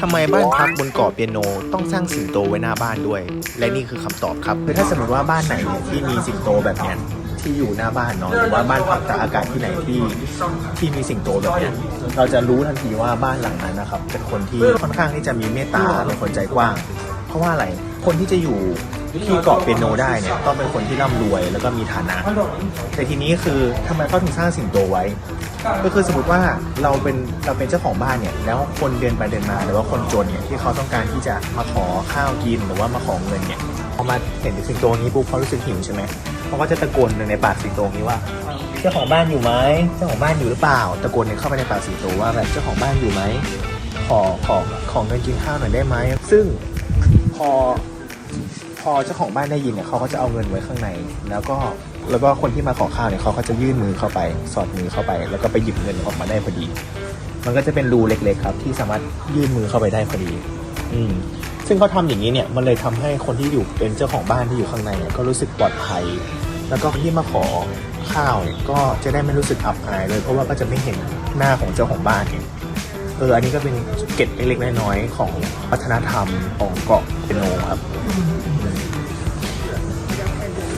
ทำไมบ้านพักบนเกาะเปียโนต้องสร้างสิงโตไว้หน้าบ้านด้วย และนี่คือคำตอบครับคือถ้าสมมติว่าบ้านไหนที่มีสิงโตแบบนี้ที่อยู่หน้าบ้านเนาะหรือว่าบ้านพักตากอากาศที่ไหนที่ที่มีสิงโตแบบนี้เราจะรู้ทันทีว่าบ้านหลังนั้นนะครับเป็นคนที่ค่อนข้างที่จะมีเมตตาเป็นคนใจกว้าง เพราะว่าอะไรคนที่จะอยู่ ที่เกาะเปียโนได้เนี่ยต้องเป็นคนที่ร่ำรวยแล้วก็มีฐานะ แต่ทีนี้คือทำไมเขาถึงสร้างสิงโตไว้ ก็คือสมมติว่าเราเป็นเราเป็นเจ้าของบ้านเนี่ยแล้วคนเดินไปเดินมาหรือว่าคนจนเนี่ยที่เขาต้องการที่จะมาขอข้าวกินหรือว่ามาขอเงินเนี่ยพอมาเห็นสิงโตนี้ปุ๊บเขารู้สึกหิวใช่ไหมเขาก็จะตะโกนในปากสิงโตนี้ว่าเจ้าของบ้านอยู่ไหมเจ้าของบ้านอยู่หรือเปล่า ตะโกนเข้าไปในปากสิงโตว่าแบบเจ้าของบ้านอยู่ไหมขอขอขอเงินกินข้าวหน่อยได้ไหมซึ่งพอ พอเจ้าของบ้านได้ยินเนี่ยเขาก็จะเอาเงินไว้ข้างใน แล้วก็แล้วก็คนที่มาขอข้าวเนี่ยเขาก็จะยื่นมือเข้าไป สอดมือเข้าไป แล้วก็ไปหยิบเงินออกมาได้พอดี มันก็จะเป็นรูเล็กๆ ครับ ที่สามารถยื่นมือเข้าไปได้พอดี อืมซึ่งเขาทำอย่างนี้เนี่ยมันเลยทำให้คนที่อยู่เป็นเจ้าของบ้านที่อยู่ข้างในเนี่ยก็รู้สึกปลอดภัย แล้วก็คนที่มาขอข้าวเนี่ยก็จะได้ไม่รู้สึกอับอายเลยเพราะว่าก็จะไม่เห็นหน้าของเจ้าของบ้านเนี่ยเอออันนี้ก็เป็นเกร็ดเล็กๆน้อยๆของวัฒนธรรมของเกาะเปโนครับ